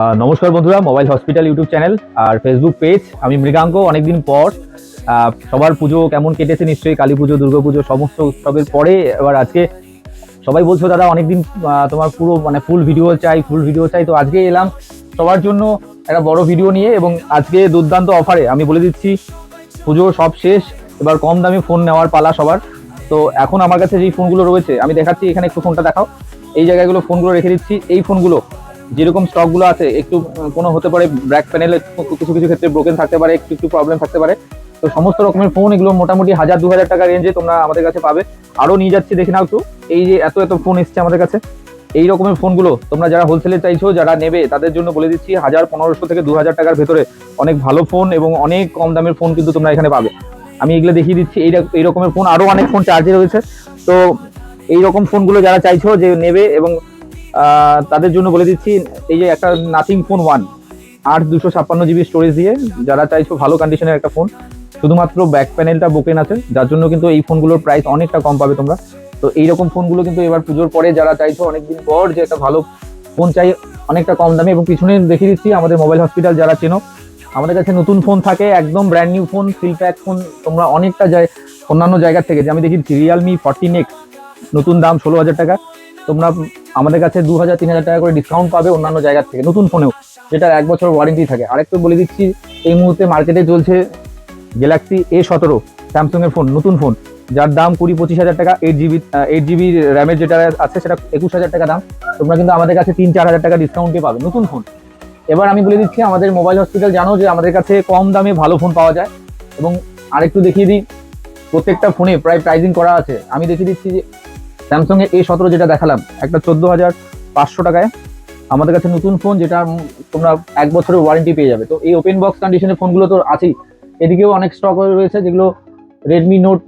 নমস্কার বন্ধুরা mobile hospital YouTube channel আর ফেসবুক পেজ আমি মৃগাঙ্ক, অনেকদিন পর সবার পুজো কেমন কেটেছে নিশ্চয়ই, কালী পুজো, দুর্গা পুজো, সমস্ত উৎসবের পরে এবার আজকে সবাই বলছো, দাদা, অনেকদিন তোমার পুরো মানে ফুল ভিডিও চাই ফুল ভিডিও চাই। তো আজকে এলাম সবার জন্য একটা বড় ভিডিও নিয়ে এবং আজকে দুর্দান্ত অফারে আমি বলে দিচ্ছি, পুজো সব শেষ, এবার কম দামে ফোন নেওয়ার পালা সবার। তো এখন আমার কাছে যেই ফোনগুলো রয়েছে, আমি দেখাচ্ছি, এখানে একটু ফোনটা দেখাও। এই জায়গাগুলো ফোনগুলো রেখে দিচ্ছি। এই ফোনগুলো যেরকম স্টকগুলো আছে, একটু কোনো হতে পারে ব্র্যাক প্যানেলে কিছু কিছু ক্ষেত্রে ব্রোকেন থাকতে পারে, একটু একটু প্রবলেম থাকতে পারে। তো সমস্ত রকমের ফোন এগুলো মোটামুটি হাজার, দু হাজার টাকা রেঞ্জে তোমরা আমাদের কাছে পাবে। আরও নিয়ে যাচ্ছি, দেখে নাও একটু। এই যে এত এত ফোন এসছে আমাদের কাছে। এই রকমের ফোনগুলো তোমরা যারা হোলসেলে চাইছো, যারা নেবে, তাদের জন্য বলে দিচ্ছি, হাজার পনেরোশো থেকে দু হাজার টাকার ভেতরে অনেক ভালো ফোন এবং অনেক কম দামের ফোন কিন্তু তোমরা এখানে পাবে। আমি এগুলো দেখিয়ে দিচ্ছি, এই এই রকমের ফোন আরও অনেক ফোন চার্জে রয়েছে। তো, এই রকম ফোনগুলো যারা চাইছো যে নেবে এবং তাদের জন্য বলে দিচ্ছি, এই যে একটা নাথিং ফোন ওয়ান আট দুশো ছাপ্পান্ন জিবি স্টোরেজ দিয়ে যারা চাইছো ভালো কন্ডিশনের একটা ফোন শুধুমাত্র ব্যাক প্যানেলটা বোকেন আছে, যার জন্য কিন্তু এই ফোনগুলোর প্রাইস অনেকটা কম পাবে তোমরা। তো এইরকম ফোনগুলো কিন্তু এবার পুজোর পরে যারা চাইছো অনেকদিন পর যে একটা ভালো ফোন চাই, অনেকটা কম দামে এবং পিছনে দেখিয়ে দিচ্ছি আমাদের মোবাইল হসপিটাল যারা চেনো, আমাদের কাছে নতুন ফোন থাকে, একদম brand new phone seal pack phone তোমরা অনেকটা যায়, অন্যান্য জায়গার থেকে, যে আমি দেখিয়েছি রিয়ালমি ফর্টিন এক্স নতুন দাম ষোলো হাজার টাকা, তোমরা আমাদের কাছে দু হাজার, তিন হাজার টাকা করে ডিসকাউন্ট পাবে অন্যান্য জায়গার থেকে, নতুন ফোনেও। যেটা এক বছর ওয়ারেন্টি থাকে। আরেকটু বলে দিচ্ছি, এই মুহূর্তে মার্কেটে চলছে গ্যালাক্সি এ সতেরো স্যামসং এর ফোন নতুন ফোন যার দাম কুড়ি, পঁচিশ হাজার টাকা এইট জিবি এইট জিবি র্যামের যেটা আছে, সেটা একুশ হাজার টাকা দাম। তোমরা কিন্তু আমাদের কাছে তিন, চার হাজার টাকা ডিসকাউন্টে পাবে। নতুন ফোন এবার আমি বলে দিচ্ছি, আমাদের মোবাইল হসপিটাল জানো যে আমাদের কাছে কম দামে ভালো ফোন পাওয়া যায়। এবং আরেকটু দেখিয়ে দিই, প্রত্যেকটা ফোনে প্রায় প্রাইজিং করা আছে। আমি দেখিয়ে দিচ্ছি যে স্যামসং এ সতেরো যেটা দেখালাম, একটা চোদ্দ হাজার পাঁচশো টাকায়। আমাদের কাছে নতুন ফোন যেটা তোমরা এক বছরের ওয়ারেন্টি পেয়ে যাবে। তো এই ওপেন বক্স কন্ডিশনের ফোনগুলো তো আছেই। এদিকেও অনেক স্টক রয়েছে, যেগুলো রেডমি নোট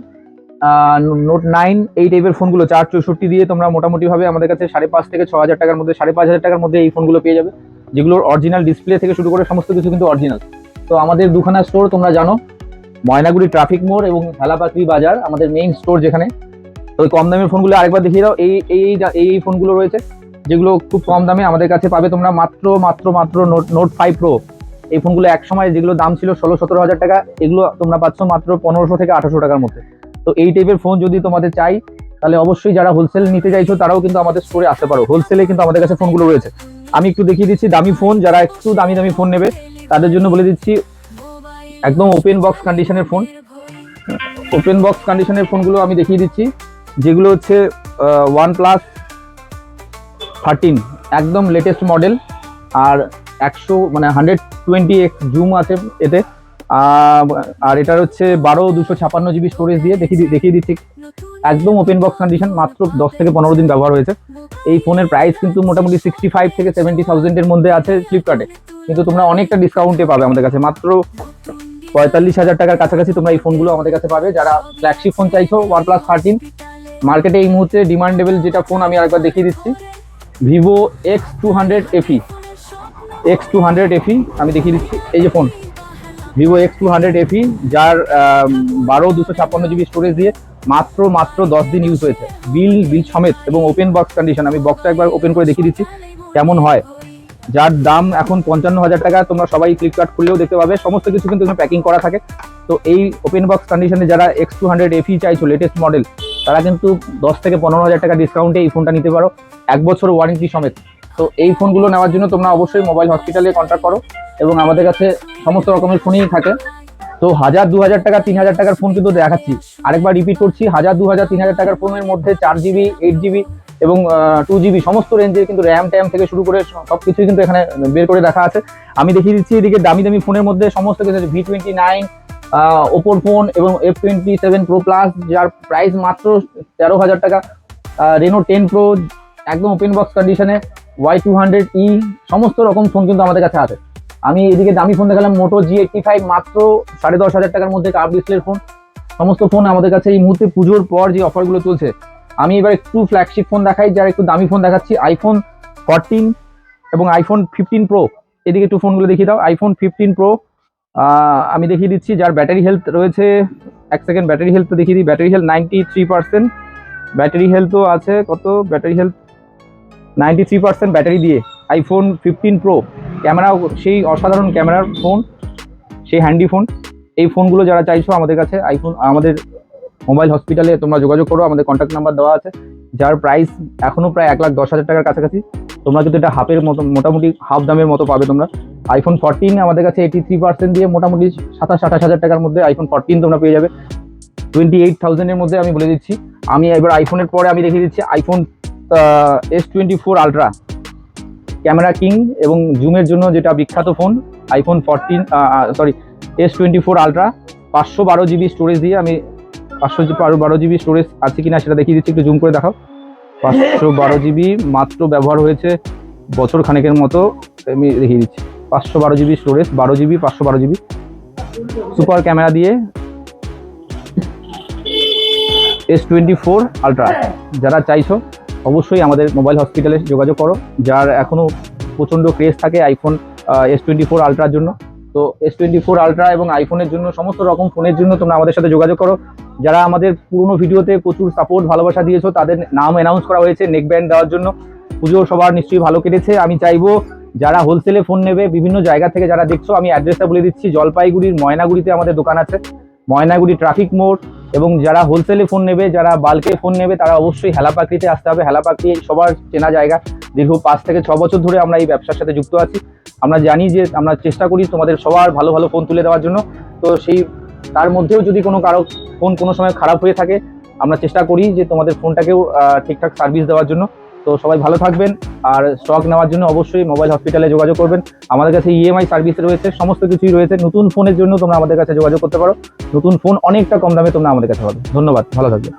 নোট নাইন এই টাইপের ফোনগুলো চার চৌষট্টি দিয়ে তোমরা মোটামুটিভাবে আমাদের কাছে সাড়ে পাঁচ থেকে ছ হাজার টাকার মধ্যে, সাড়ে পাঁচ হাজার টাকার মধ্যে এই ফোনগুলো পেয়ে যাবে। যেগুলোর অরিজিনাল ডিসপ্লে থেকে শুরু করে সমস্ত কিছু কিন্তু অরিজিনাল তো আমাদের দুখানা স্টোর তোমরা জানো, ময়নাগুড়ি ট্রাফিক মোড় এবং হেলাপাকড়ি বাজার, আমাদের মেইন স্টোর যেখানে। ওই কম দামের ফোনগুলো আরেকবার দেখিয়ে দাও। এই এই এই ফোনগুলো রয়েছে, যেগুলো খুব কম দামে আমাদের কাছে পাবে তোমরা মাত্র মাত্র মাত্র নোট নোট ফাইভ প্রো এই ফোনগুলো এক সময় যেগুলো দাম ছিল ষোলো, সতেরো হাজার টাকা, এগুলো তোমরা পাচ্ছ মাত্র পনেরোশো থেকে আঠারোশো টাকার মধ্যে। তো এই টাইপের ফোন যদি তোমাদের চাই, তাহলে অবশ্যই যারা হোলসেল নিতে চাইছো, তারাও কিন্তু আমাদের স্টোরে আসতে পারো। হোলসেলে কিন্তু আমাদের কাছে ফোনগুলো রয়েছে। আমি একটু দেখিয়ে দিচ্ছি দামি ফোন যারা একটু দামি দামি ফোন নেবে, তাদের জন্য বলে দিচ্ছি, একদম ওপেন বক্স কন্ডিশনের ফোন ওপেন বক্স কন্ডিশনের ফোনগুলো আমি দেখিয়ে দিচ্ছি। যেগুলো হচ্ছে ওয়ান প্লাস থার্টিন একদম লেটেস্ট মডেল আর একশো মানে হান্ড্রেড টোয়েন্টি এক্স জুম আছে এতে। আর এটার হচ্ছে বারো দুশো ছাপান্ন জিবি স্টোরেজ দিয়ে দেখিয়ে দেখিয়ে দিচ্ছি। একদম ওপেন বক্স কন্ডিশন মাত্র দশ থেকে পনেরো দিন ব্যবহার হয়েছে। এই ফোনের প্রাইস কিন্তু মোটামুটি সিক্সটি ফাইভ থেকে সেভেন্টি থাউজেন্ডের মধ্যে আছে ফ্লিপকার্টে কিন্তু তোমরা অনেকটা ডিসকাউন্টে পাবে আমাদের কাছে। মাত্র পঁয়তাল্লিশ হাজার টাকার কাছাকাছি তোমরা এই ফোনগুলো আমাদের কাছে পাবে। যারা ফ্ল্যাগশিপ ফোন চাইছো ওয়ান প্লাস থার্টিন মার্কেটে এই মুহূর্তে ডিমান্ডেবল যেটা ফোন আমি আরেকবার দেখিয়ে দিচ্ছি। Vivo X two hundred FE X two hundred FE আমি দেখিয়ে দিচ্ছি। এই যে phone Vivo X two hundred FE যার বারো দুশো ছাপ্পান্ন জিবি স্টোরেজ দিয়ে মাত্র মাত্র দশ দিন ইউজ হয়েছে। বিল বিল সমেত এবং ওপেন বক্স কন্ডিশন আমি বক্সটা একবার ওপেন করে দেখিয়ে দিচ্ছি, কেমন হয়। যার দাম এখন পঞ্চান্ন হাজার টাকা, তোমরা সবাই ফ্লিপকার্ট খুললেও দেখতে পাবে। সমস্ত কিছু কিন্তু প্যাকিং করা থাকে। তো এই ওপেন বক্স কন্ডিশনে যারা এক্স টু হান্ড্রেড এফি চাইছো লেটেস্ট মডেল তারা কিন্তু দশ থেকে পনেরো হাজার টাকা ডিসকাউন্টে এই ফোনটা নিতে পারো। এক বছর ওয়ারেন্টি সমেত। তো এই ফোনগুলো নেওয়ার জন্য তোমরা অবশ্যই মোবাইল হসপিটালে কন্ট্যাক্ট করো এবং আমাদের কাছে সমস্ত রকমের ফোনই থাকে। তো হাজার, দু হাজার টাকা, তিন হাজার টাকার ফোন কিন্তু দেখাচ্ছি। আরেকবার রিপিট করছি, হাজার, দু হাজার, তিন হাজার টাকার ফোনের মধ্যে চার জিবি এইট জিবি এবং টু জিবি সমস্ত রেঞ্জের কিন্তু র্যাম ট্যাম থেকে শুরু করে সব কিছুই কিন্তু এখানে বের করে দেখা আছে। আমি দেখিয়ে দিচ্ছি এদিকে দামি দামি ফোনের মধ্যে সমস্ত কিছু ভি টোয়েন্টি নাইন ওপোর ফোন এবং F twenty seven pro plus যার প্রাইস মাত্র তেরো হাজার টাকা। রেনো টেন প্রো একদম ওপেন বক্স কন্ডিশনে ওয়াই টু হান্ড্রেড ই সমস্ত রকম ফোন কিন্তু আমাদের কাছে আছে। আমি এদিকে দামি ফোন দেখালাম মোটো জি এইটটি ফাইভ মাত্র সাড়ে দশ হাজার টাকার মধ্যে কার্ভ ডিসপ্লের ফোন সমস্ত ফোন আমাদের কাছে এই মুহূর্তে পুজোর পর যে অফারগুলো চলছে। আমি এবার একটু ফ্ল্যাগশিপ ফোন দেখাই, যার একটু দামি ফোন দেখাচ্ছি আইফোন ফোরটিন এবং আইফোন ফিফটিন প্রো এদিকে একটু ফোনগুলো দেখিয়ে দাও আইফোন ফিফটিন প্রো আমি দেখিয়ে দিচ্ছি, যার ব্যাটারি হেলথ রয়েছে, এক সেকেন্ড ব্যাটারি হেলথ তো দেখিয়ে দিই battery health ninety three percent battery হেলথও আছে, কত? Battery health ninety three percent battery দিয়ে আইফোন ফিফটিন প্রো ক্যামেরা সেই অসাধারণ ক্যামেরার ফোন সেই হ্যান্ডি ফোন এই ফোনগুলো যারা চাইছো আমাদের কাছে আইফোন আমাদের মোবাইল হসপিটালে তোমরা যোগাযোগ করো, আমাদের কন্ট্যাক্ট নাম্বার দেওয়া আছে, যার প্রাইস এখনও প্রায় এক লাখ দশ হাজার টাকার কাছাকাছি, তোমরা কিন্তু এটা হাফের মতো, মোটামুটি হাফ দামের মতো পাবে তোমরা। আইফোন ফোরটিন আমাদের কাছে এইটি থ্রি পার্সেন্ট দিয়ে মোটামুটি সাতাশ, আঠাশ হাজার টাকার মধ্যে আইফোন ফোরটিন তোমরা পেয়ে যাবে। টোয়েন্টি এইট থাউজেন্ডের মধ্যে আমি বলে দিচ্ছি। আমি এবার আইফোনের পরে আমি দেখিয়ে দিচ্ছি iPhone S twenty four ultra camera king এবং জুমের জন্য যেটা বিখ্যাত phone iPhone fourteen sorry S twenty four ultra পাঁচশো বারো জিবি স্টোরেজ দিয়ে আমি পাঁচশো বারো বারো জিবি স্টোরেজ আছে কিনা সেটা দেখিয়ে দিচ্ছি, একটু জুম করে দেখাও। পাঁচশো বারো জিবি মাত্র ব্যবহার হয়েছে বছর খানেকের মতো, আমি দেখিয়ে দিচ্ছি। পাঁচশো বারো জিবি স্টোরেজ বারো জিবি, পাঁচশো বারো জিবি। সুপার ক্যামেরা দিয়ে এস টোয়েন্টি ফোর আলট্রা যারা চাইছো, অবশ্যই আমাদের মোবাইল হসপিটালে যোগাযোগ করো। যার এখনও প্রচণ্ড ক্রেজ থাকে আইফোন এস টোয়েন্টি ফোর আলট্রার জন্য। তো এস টোয়েন্টি ফোর আলট্রা এবং আইফোনের জন্য সমস্ত রকম ফোনের জন্য তোমরা আমাদের সাথে যোগাযোগ করো। যারা আমাদের পুরনো ভিডিওতে প্রচুর সাপোর্ট ভালোবাসা দিয়েছ, তাদের নাম অ্যানাউন্স করা হয়েছে নেক ব্যান্ড দেওয়ার জন্য। পুজো সবার নিশ্চয়ই ভালো কেটেছে। আমি চাইব যারা হোলসেলে ফোন নেবে, বিভিন্ন জায়গা থেকে যারা দেখছ, আমি অ্যাড্রেসটা বলে দিচ্ছি। জলপাইগুড়ির ময়নাগুড়িতে আমাদের দোকান আছে। ময়নাগুড়ি ট্রাফিক মোড় এবং যারা হোলসেলে ফোন নেবে, যারা বাল্কে ফোন নেবে, তারা অবশ্যই হেলাপাকড়িতে আসতে হবে। হেলাপাকড়ি সবার চেনা জায়গা। দীর্ঘ পাঁচ থেকে ছ বছর ধরে আমরা এই ব্যবসার সাথে যুক্ত আছি। আমরা জানি যে, আমরা চেষ্টা করি তোমাদের সবার ভালো ভালো ফোন তুলে দেওয়ার জন্য। তো সেই, তার মধ্যেও যদি কোনো কারও ফোন কোনো সময় খারাপ হয়ে থাকে, আমরা চেষ্টা করি যে তোমাদের ফোনটাকেও ঠিকঠাক সার্ভিস দেওয়ার জন্য। তো সবাই ভালো থাকবেন। আর স্টক নেওয়ার জন্য অবশ্যই মোবাইল হসপিটালে যোগাযোগ করবেন। আমাদের কাছে ইএমআই সার্ভিস রয়েছে, সমস্ত কিছুই রয়েছে। নতুন ফোনের জন্য তোমরা আমাদের কাছে যোগাযোগ করতে পারো। নতুন ফোন অনেকটা কম দামে তোমরা আমাদের কাছে পাবে। ধন্যবাদ, ভালো থাকবে